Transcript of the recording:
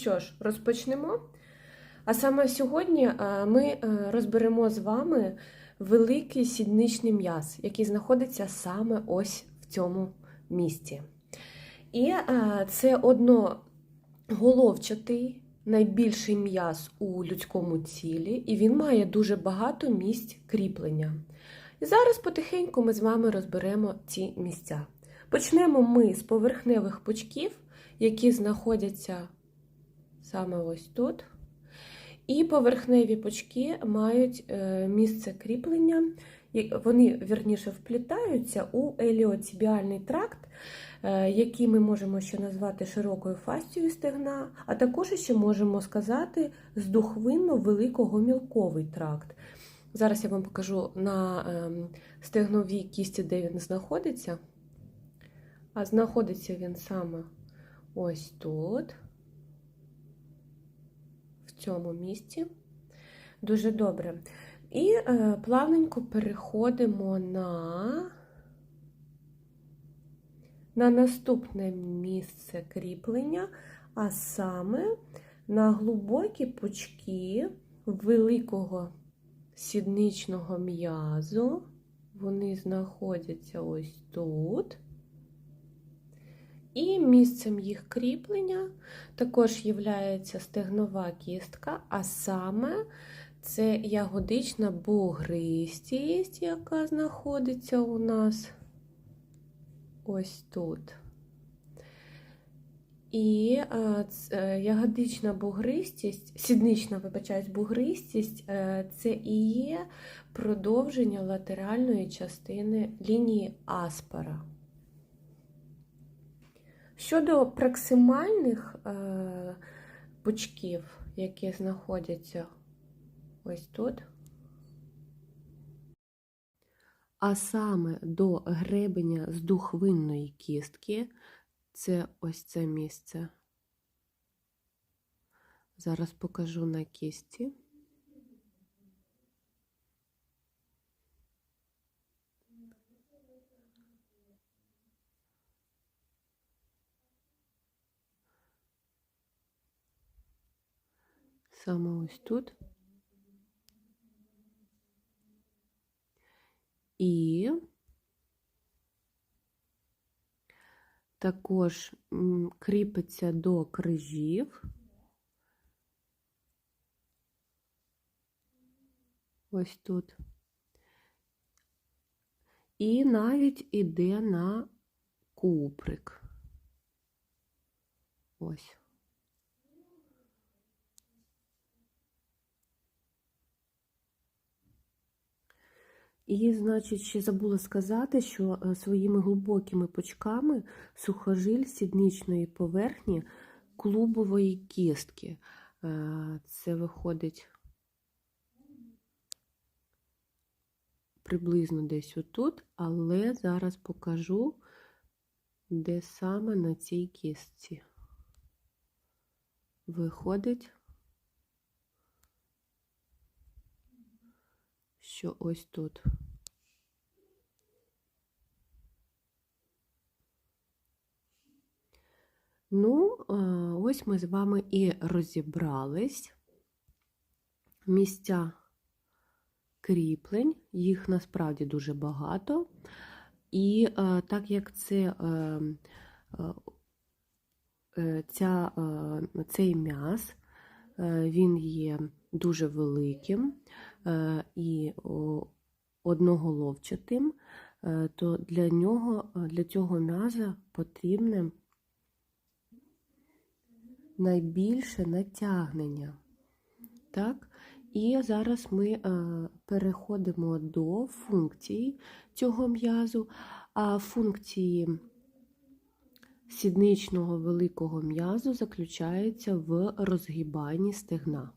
Що ж, розпочнемо. А саме сьогодні е, ми е, розберемо з вами великий сідничний м'яз, який знаходиться саме ось в цьому місці. І е, це одноголовчатий найбільший м'яз у людському тілі, і він має дуже багато місць кріплення. І зараз потихеньку ми з вами розберемо ці місця. Почнемо ми з поверхневих пучків, які знаходяться саме ось тут. І поверхневі пучки мають е, місце кріплення, вони вірніше вплітаються у еліоцібіальний тракт, е, який ми можемо ще назвати широкою фастією стегна, а також ще можемо сказати здухвинно-великого-мілковий тракт. Зараз я вам покажу на ем, стегновій кісті, де він знаходиться. А знаходиться він саме ось тут, цьому місці. Дуже добре. І е, плавненько переходимо на, на наступне місце кріплення, а саме на глибокі пучки великого сідничного м'язу. Вони знаходяться ось тут. І місцем їх кріплення також є стегнова кістка, а саме це ягодична бугристість, яка знаходиться у нас ось тут. І е, ц- ягодична бугристість, сіднична, вибачаюсь, бугристість е, це і є продовження латеральної частини лінії аспера. Щодо проксимальних е, пучків, які знаходяться ось тут, а саме до гребеня з духвинної кістки, це ось це місце. Зараз покажу на кісті. Саме ось тут. І також кріпиться до крижів. Ось тут. І навіть іде на куприк. Ось. І, значить, ще забула сказати, що е, своїми глибокими пучками сухожиль сідничної поверхні клубової кістки. Е, Це виходить приблизно десь отут, але зараз покажу, де саме на цій кістці. Виходить, що ось тут. Ну, ось ми з вами і розібрались. Місця кріплень, їх насправді дуже багато. І так як це, е, ця, цей м'яз, е, він є дуже великим е, і одноголовчатим, е, то для нього, для цього м'яза потрібне найбільше натягнення. Так? І зараз ми е, переходимо до функції цього м'язу, а функції сідничного великого м'язу заключаються в розгибанні стегна.